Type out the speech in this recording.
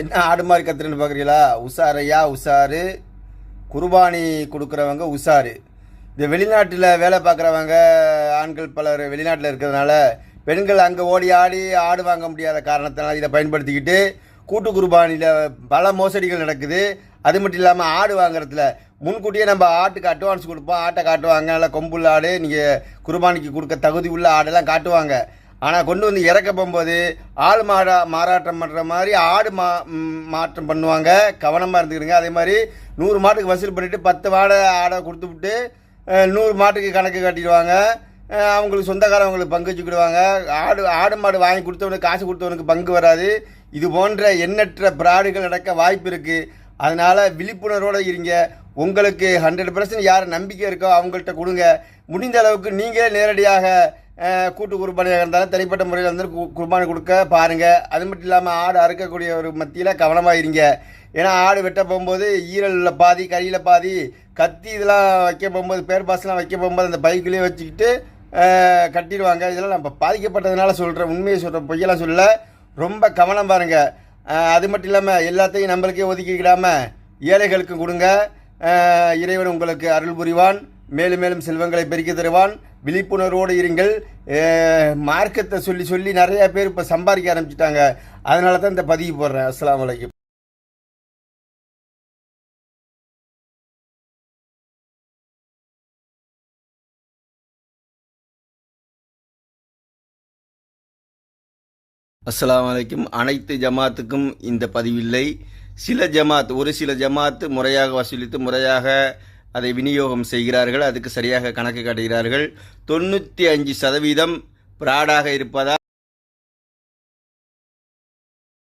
என்ன ஆடு மாதிரி கத்துறேன்னு பார்க்குறீங்களா உஷாரையா உஷாரு. குர்பானி கொடுக்குறவங்க உஷாரு. இந்த வெளிநாட்டில் வேலை பார்க்குறவங்க ஆண்கள் பலர் வெளிநாட்டில் இருக்கிறதுனால பெண்கள் அங்கே ஓடி ஆடி ஆடு வாங்க முடியாத காரணத்தினால இதை பயன்படுத்திக்கிட்டு கூட்டு குர்பானியில் பல மோசடிகள் நடக்குது. அது மட்டும் இல்லாமல் ஆடு வாங்குறதுல முன்கூட்டியே நம்ம ஆட்டுக்கு அட்வான்ஸ் கொடுப்போம். ஆட்டை காட்டுவாங்க. நல்லா கொம்புள்ள ஆடு நீங்கள் குர்பானிக்கு கொடுக்க தகுதி உள்ள ஆடெல்லாம் காட்டுவாங்க. ஆனால் கொண்டு வந்து இறக்க போகும்போது ஆள் மாடா மாறாட்டம் பண்ணுற மாதிரி ஆடு மா மாற்றம் பண்ணுவாங்க. கவனமாக இருந்துக்கிறங்க அதே மாதிரி நூறு மாட்டுக்கு வசூல் பண்ணிவிட்டு பத்து மாடை ஆடை கொடுத்து விட்டு நூறு மாட்டுக்கு கணக்கு கட்டிடுவாங்க. அவங்களுக்கு சொந்தக்காரவங்களுக்கு பங்கு வச்சுக்கிடுவாங்க. ஆடு ஆடு மாடு வாங்கி கொடுத்தவனுக்கு காசு கொடுத்தவனுக்கு பங்கு வராது. இது போன்ற எண்ணற்ற பிராடுகள் நடக்க வாய்ப்பு இருக்குது அதனால் விழிப்புணர்வோடு இருங்க. உங்களுக்கு ஹண்ட்ரட் பர்சன்ட் யார் நம்பிக்கை இருக்கோ அவங்கள்ட்ட கொடுங்க. முடிந்த அளவுக்கு நீங்களே நேரடியாக கூட்டு குர்பானியாக இருந்தாலும் தனிப்பட்ட முறையில் வந்து கு- குர்பானி கொடுக்க பாருங்கள் அது மட்டும் இல்லாமல் ஆடு அறுக்கக்கூடிய ஒரு மத்தியில் கவனமாக இருங்க. ஏன்னா ஆடு வெட்ட போகும்போது ஈரலில் பாதி கறியில் பாதி கத்தி இதெல்லாம் வைக்க போகும்போது பேர் பாஸ்லாம் வைக்க போகும்போது அந்த பைக்குலேயே வச்சுக்கிட்டு கட்டிடுவாங்க. இதெல்லாம் நம்ம பாதிக்கப்பட்டதுனால சொல்கிறேன் உண்மையை சொல்கிறேன் பொய்யெல்லாம் சொல்ல ரொம்ப கவனம் பாருங்கள் அது மட்டும் இல்லாமல் எல்லாத்தையும் நம்மளுக்கே ஒதுக்கிக்கிடாமல் ஏழைகளுக்கு கொடுங்க. இறைவன் உங்களுக்கு அருள் புரிவான். மேலும் மேலும் செல்வங்களை பெருக்கி தருவான். விழிப்புணர்வோடு இருங்கள். அஹ், மார்க்கத்தை சொல்லி சொல்லி நிறைய பேர் இப்போ சம்பாதிக்க ஆரம்பிச்சிட்டாங்க. அதனால தான் இந்த பதிவு போடுறேன். அஸ்ஸலாமு அலைக்கும். அஸ்ஸலாமு அலைக்கும். அனைத்து ஜமாத்துக்கும் இந்த பதிவில்லை. சில ஜமாத் ஒரு சில ஜமாத்து முறையாக வசூலித்து முறையாக அதை விநியோகம் செய்கிறார்கள் அதுக்கு சரியாக கணக்கு காட்டுகிறார்கள். தொண்ணூற்றி அஞ்சு சதவீதம் பிராடாக இருப்பதால்